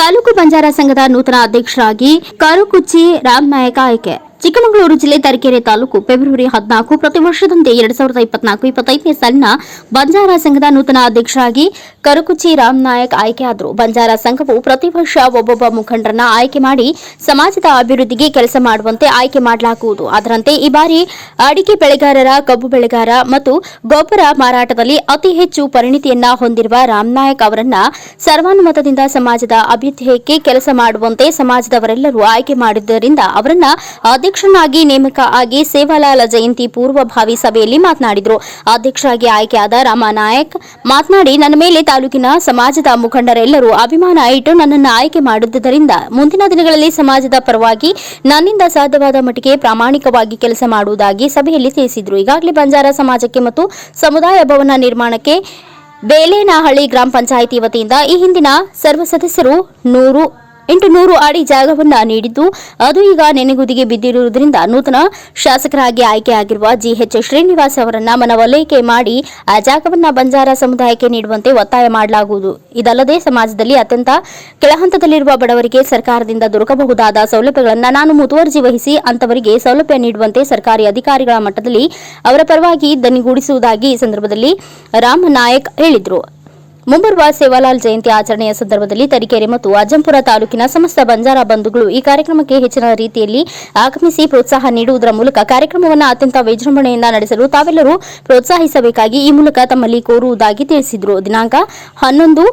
ತಾಲೂಕು ಬಂಜಾರ ಸಂಘದ ನೂತನ ಅಧ್ಯಕ್ಷರಾಗಿ ಕರುಕುಚ್ಚಿ ರಾಮ್ ನಾಯಕ ಆಯ್ಕೆ. ಚಿಕ್ಕಮಗಳೂರು ಜಿಲ್ಲೆ ತರೀಕೆರೆ ತಾಲೂಕು ಫೆಬ್ರವರಿ ಹದಿನಾಲ್ಕು, ಪ್ರತಿ ವರ್ಷದಂತೆ ಎರಡ್ ಸಾವಿರದ ಇಪ್ಪತ್ನಾಲ್ಕು, ಇಪ್ಪತ್ತೈದನೇ ಸಾಲಿನ ಬಂಜಾರ ಸಂಘದ ನೂತನ ಅಧ್ಯಕ್ಷರಾಗಿ ಕರುಕುಚಿ ರಾಮ್ ನಾಯಕ್ ಆಯ್ಕೆಯಾದರು. ಬಂಜಾರ ಸಂಘವು ಪ್ರತಿ ವರ್ಷ ಒಬ್ಬೊಬ್ಬ ಮುಖಂಡರನ್ನ ಆಯ್ಕೆ ಮಾಡಿ ಸಮಾಜದ ಅಭಿವೃದ್ಧಿಗೆ ಕೆಲಸ ಮಾಡುವಂತೆ ಆಯ್ಕೆ ಮಾಡಲಾಗುವುದು. ಅದರಂತೆ ಈ ಬಾರಿ ಅಡಿಕೆ ಬೆಳೆಗಾರರ, ಕಬ್ಬು ಬೆಳೆಗಾರ ಮತ್ತು ಗೊಬ್ಬರ ಮಾರಾಟದಲ್ಲಿ ಅತಿ ಹೆಚ್ಚು ಪರಿಣಿತಿಯನ್ನ ಹೊಂದಿರುವ ರಾಮ್ ನಾಯಕ್ ಅವರನ್ನ ಸರ್ವಾನುಮತದಿಂದ ಸಮಾಜದ ಅಭ್ಯುದಯಕ್ಕೆ ಕೆಲಸ ಮಾಡುವಂತೆ ಸಮಾಜದವರೆಲ್ಲರೂ ಆಯ್ಕೆ ಮಾಡಿದ್ದರಿಂದ ಅವರನ್ನ ಅಧ್ಯಕ್ಷನಾಗಿ ನೇಮಕ ಆಗಿ ಸೇವಾಲಾಲ ಜಯಂತಿ ಪೂರ್ವಭಾವಿ ಸಭೆಯಲ್ಲಿ ಮಾತನಾಡಿದರು. ಅಧ್ಯಕ್ಷರಾಗಿ ಆಯ್ಕೆಯಾದ ರಾಮ ನಾಯಕ್ ಮಾತನಾಡಿ, ನನ್ನ ಮೇಲೆ ತಾಲೂಕಿನ ಸಮಾಜದ ಮುಖಂಡರೆಲ್ಲರೂ ಅಭಿಮಾನ ಇಟ್ಟು ನನ್ನನ್ನು ಆಯ್ಕೆ ಮಾಡಿದ್ದರಿಂದ ಮುಂದಿನ ದಿನಗಳಲ್ಲಿ ಸಮಾಜದ ಪರವಾಗಿ ನನ್ನಿಂದ ಸಾಧ್ಯವಾದ ಮಟ್ಟಿಗೆ ಪ್ರಾಮಾಣಿಕವಾಗಿ ಕೆಲಸ ಮಾಡುವುದಾಗಿ ಸಭೆಯಲ್ಲಿ ತಿಳಿಸಿದರು. ಈಗಾಗಲೇ ಬಂಜಾರ ಸಮಾಜಕ್ಕೆ ಮತ್ತು ಸಮುದಾಯ ಭವನ ನಿರ್ಮಾಣಕ್ಕೆ ಬೇಲೇನಹಳ್ಳಿ ಗ್ರಾಮ ಪಂಚಾಯಿತಿ ವತಿಯಿಂದ ಈ ಹಿಂದಿನ ಸರ್ವ ಸದಸ್ಯರು ನೂರು ಎಂಟು ನೂರು ಅಡಿ ಜಾಗವನ್ನ ನೀಡಿದ್ದು, ಅದು ಈಗ ನೆನೆಗುದಿಗೆ ಬಿದ್ದಿರುವುದರಿಂದ ನೂತನ ಶಾಸಕರಾಗಿ ಆಯ್ಕೆಯಾಗಿರುವ ಜಿಎಚ್ ಶ್ರೀನಿವಾಸ್ ಅವರನ್ನ ಮನವೊಲೈಕೆ ಮಾಡಿ ಆ ಜಾಗವನ್ನ ಬಂಜಾರ ಸಮುದಾಯಕ್ಕೆ ನೀಡುವಂತೆ ಒತ್ತಾಯ ಮಾಡಲಾಗುವುದು. ಇದಲ್ಲದೆ ಸಮಾಜದಲ್ಲಿ ಅತ್ಯಂತ ಕೆಳಹಂತದಲ್ಲಿರುವ ಬಡವರಿಗೆ ಸರ್ಕಾರದಿಂದ ದೊರಕಬಹುದಾದ ಸೌಲಭ್ಯಗಳನ್ನು ನಾನು ಮುತುವರ್ಜಿ ವಹಿಸಿ ಅಂತವರಿಗೆ ಸೌಲಭ್ಯ ನೀಡುವಂತೆ ಸರ್ಕಾರಿ ಅಧಿಕಾರಿಗಳ ಮಟ್ಟದಲ್ಲಿ ಅವರ ಪರವಾಗಿ ದನಿಗೂಡಿಸುವುದಾಗಿ ಈ ಸಂದರ್ಭದಲ್ಲಿ ರಾಮ್ ನಾಯಕ್ ಹೇಳಿದರು. ಮುಂಬರುವ ಸೇವಾಲಾಲ್ ಜಯಂತಿ ಆಚರಣೆಯ ಸಂದರ್ಭದಲ್ಲಿ ತರೀಕೆರೆ ಮತ್ತು ಅಜ್ಜಂಪುರ ತಾಲೂಕಿನ ಸಮಸ್ತ ಬಂಜಾರ ಬಂಧುಗಳು ಈ ಕಾರ್ಯಕ್ರಮಕ್ಕೆ ಹೆಚ್ಚಿನ ರೀತಿಯಲ್ಲಿ ಆಗಮಿಸಿ ಪ್ರೋತ್ಸಾಹ ನೀಡುವುದರ ಮೂಲಕ ಕಾರ್ಯಕ್ರಮವನ್ನು ಅತ್ಯಂತ ವಿಜೃಂಭಣೆಯಿಂದ ನಡೆಸಲು ತಾವೆಲ್ಲರೂ ಪ್ರೋತ್ಸಾಹಿಸಬೇಕಾಗಿ ಈ ಮೂಲಕ ತಮ್ಮಲ್ಲಿ ಕೋರುವುದಾಗಿ ತಿಳಿಸಿದರು. ದಿನಾಂಕ ಹನ್ನೊಂದು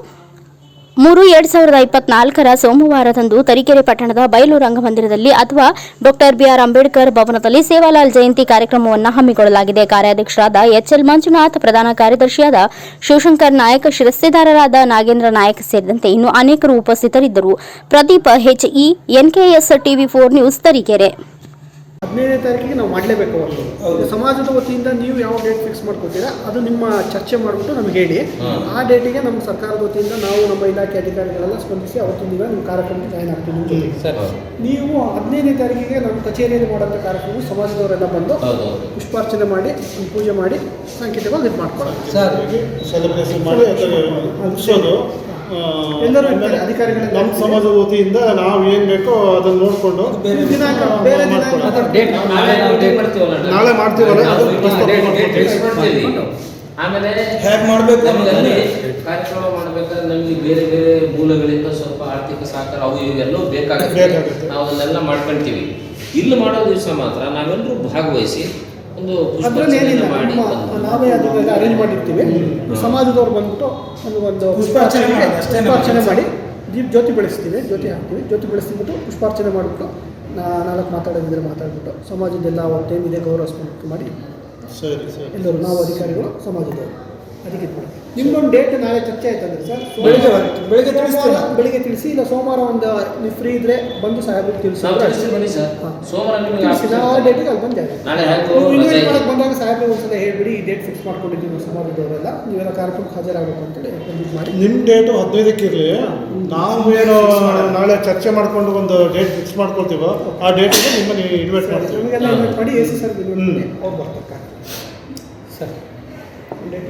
ಮೂರು ಎರಡ್ ಸಾವಿರದ ಇಪ್ಪತ್ನಾಲ್ಕರ ಸೋಮವಾರದಂದು ತರೀಕೆರೆ ಪಟ್ಟಣದ ಬಯಲು ರಂಗಮಂದಿರದಲ್ಲಿ ಅಥವಾ ಡಾಕ್ಟರ್ ಬಿಆರ್ ಅಂಬೇಡ್ಕರ್ ಭವನದಲ್ಲಿ ಸೇವಾಲಾಲ್ ಜಯಂತಿ ಕಾರ್ಯಕ್ರಮವನ್ನು ಹಮ್ಮಿಕೊಳ್ಳಲಾಗಿದೆ. ಕಾರ್ಯಾಧ್ಯಕ್ಷರಾದ ಎಚ್ಎಲ್ ಮಂಜುನಾಥ್, ಪ್ರಧಾನ ಕಾರ್ಯದರ್ಶಿಯಾದ ಶಿವಶಂಕರ್ ನಾಯಕ್, ಶಿರಸ್ತೆದಾರರಾದ ನಾಗೇಂದ್ರ ನಾಯಕ್ ಸೇರಿದಂತೆ ಇನ್ನು ಅನೇಕರು ಉಪಸ್ಥಿತರಿದ್ದರು. Pradeep HE, NKS TV four news Tarikere. ಹದಿನೈದನೇ ತಾರೀಕಿಗೆ ನಾವು ಮಾಡಲೇಬೇಕು ಅವರು ಸಮಾಜದ ವತಿಯಿಂದ ನೀವು ಯಾವ ಡೇಟ್ ಫಿಕ್ಸ್ ಮಾಡ್ಕೊತೀರಾ ಅದು ನಿಮ್ಮ ಚರ್ಚೆ ಮಾಡಿಬಿಟ್ಟು ನಮ್ಗೆ ಹೇಳಿ. ಆ ಡೇಟಿಗೆ ನಮ್ಮ ಸರ್ಕಾರದ ವತಿಯಿಂದ ನಾವು ನಮ್ಮ ಇಲಾಖೆ ಅಧಿಕಾರಿಗಳೆಲ್ಲ ಸ್ಪಂದಿಸಿ ಅವತ್ತಿನ ದಿನ ನಿಮ್ಮ ಕಾರ್ಯಕ್ರಮಕ್ಕೆ ಜಾಯ್ನ್ ಆಗ್ತೀವಿ ನಿಮ್ಮ ಜೊತೆಗೆ ಸರ್. ನೀವು ಹದಿನೈದನೇ ತಾರೀಕಿಗೆ ನಮ್ಮ ಕಚೇರಿಯಲ್ಲಿ ಮಾಡೋಂಥ ಕಾರ್ಯಕ್ರಮ ಸಮಾಜದವರೆಲ್ಲ ಬಂದು ಪುಷ್ಪಾರ್ಚನೆ ಮಾಡಿ ಪೂಜೆ ಮಾಡಿ ಸಾಂಕೇತಿಕವಾಗಿ ಇದು ಮಾಡ್ಕೊಳ್ಳೋದು ಎಲ್ಲರೂ ಇರ್ತಾರೆ ಅಧಿಕಾರಿಗಳು ನಮ್ಮ ಸಮಾಜದ ವತಿಯಿಂದ ನಾವು ಏನು ಬೇಕೋ ಅದನ್ನು ನೋಡಿಕೊಂಡು ನಾಳೆ ಡೇಟ್ ಮಾಡ್ತೀವಲ್ಲ ಆಮೇಲೆ ಹೇಗ್ ಮಾಡ್ಬೇಕು ಕಾರ್ಯಕ್ರಮ ಮಾಡ್ಬೇಕಾದ್ರೆ ನಮಗೆ ಬೇರೆ ಬೇರೆ ಮೂಲಗಳಿಂದ ಸ್ವಲ್ಪ ಆರ್ಥಿಕ ಸಹಕಾರ ಅವು ಇವು ಎಲ್ಲವೂ ಬೇಕಾಗುತ್ತೆ. ನಾವು ಅದನ್ನೆಲ್ಲ ಮಾಡ್ಕೊಂತೀವಿ. ಇಲ್ಲಿ ಮಾಡೋ ದಿವಸ ಮಾತ್ರ ನಾವೆಲ್ಲರೂ ಭಾಗವಹಿಸಿ ಅದ್ರಲ್ಲಿ ಏನಿಲ್ಲ ನಮ್ಮ ನಾವೇ ಅದು ಅರೇಂಜ್ ಮಾಡಿರ್ತೀವಿ. ಸಮಾಜದವ್ರು ಬಂದ್ಬಿಟ್ಟು ಒಂದು ಒಂದು ಪುಷ್ಪಾರ್ಚನೆ ಪುಷ್ಪಾರ್ಚನೆ ಮಾಡಿ ದೀಪ್ ಜ್ಯೋತಿ ಬೆಳೆಸ್ತೀವಿ ಜ್ಯೋತಿ ಹಾಕ್ತೀವಿ ಜ್ಯೋತಿ ಬೆಳೆಸ್ತಿಬಿಟ್ಟು ಪುಷ್ಪಾರ್ಚನೆ ಮಾಡಿಬಿಟ್ಟು ನಾ ನಾಲ್ಕು ಮಾತಾಡೋದಿದ್ರೆ ಮಾತಾಡ್ಬಿಟ್ಟು ಸಮಾಜದೆಲ್ಲ ಅವತ್ತು ಗೌರವ ಗೌರವಿಸ್ಕೊಂಡು ಮಾಡಿ ಸರಿ ಸರಿ. ಎಲ್ಲರೂ ನಾವು ಅಧಿಕಾರಿಗಳು ಸಮಾಜದವರು. ಅದಕ್ಕೆ ನಿಮ್ಮೊಂದು ಡೇಟ್ ನಾಳೆ ಚರ್ಚೆ ಆಯ್ತಂದ್ರೆ ಸರ್? ಬೆಳಿಗ್ಗೆ. ಬೆಳಿಗ್ಗೆ ತಿಳಿಸ್ತೀರಾ? ಸೋಮವಾರ ಬೆಳಿಗ್ಗೆ ತಿಳಿಸಿ ಇಲ್ಲ ಸೋಮವಾರ ಒಂದು ನೀವು ಫ್ರೀ ಇದ್ರೆ ಬಂದು ಸಾಹೇಬ್ರಿಗೆ ತಿಳಿಸಿ. ಬನ್ನಿ ಸರ್. ಸೋಮವಾರ ನಿಮಗೆ ಆ ಡೇಟಿಗೆ ಅಲ್ಲಿ ಬಂದೆ ನಾಳೆ ಇನ್ವೈಟ್. ಮಾಡಕ್ಕೆ ಬಂದಾಗ ಸಾಹೇಬ್ರಿಗೆ ಒಂದ್ಸಲ ಹೇಳ್ಬಿಡಿ ಈ ಡೇಟ್ ಫಿಕ್ಸ್ ಮಾಡ್ಕೊಂಡಿದ್ದೀವಿ ನಾವು ಸಮಾಜದವರೆಲ್ಲ ನೀವೆಲ್ಲ ಕಾರ್ಯಕ್ರಮಕ್ಕೆ ಹಾಜರಾಗಬೇಕು ಅಂತೇಳಿ ಮಾಡಿ. ನಿಮ್ಮ ಡೇಟು ಹದಿನೈದಕ್ಕೆ ಇರಲಿ. ನಾವು ಏನು ನಾಳೆ ಚರ್ಚೆ ಮಾಡ್ಕೊಂಡು ಒಂದು ಡೇಟ್ ಫಿಕ್ಸ್ ಮಾಡ್ಕೊಳ್ತೀವೋ ಆ ಡೇಟಿಗೆ ನಿಮ್ಮನ್ನು ಇನ್ವೈಟ್ ಮಾಡ್ತೀವಿ. ನಿಮಗೆಲ್ಲ ಇನ್ವೈಟ್ ಮಾಡಿ ಎ ಸಿ ಸರ್ ಅವ್ರು ಬರ್ತಾರೆ ಸರ್. ಡೇಟ್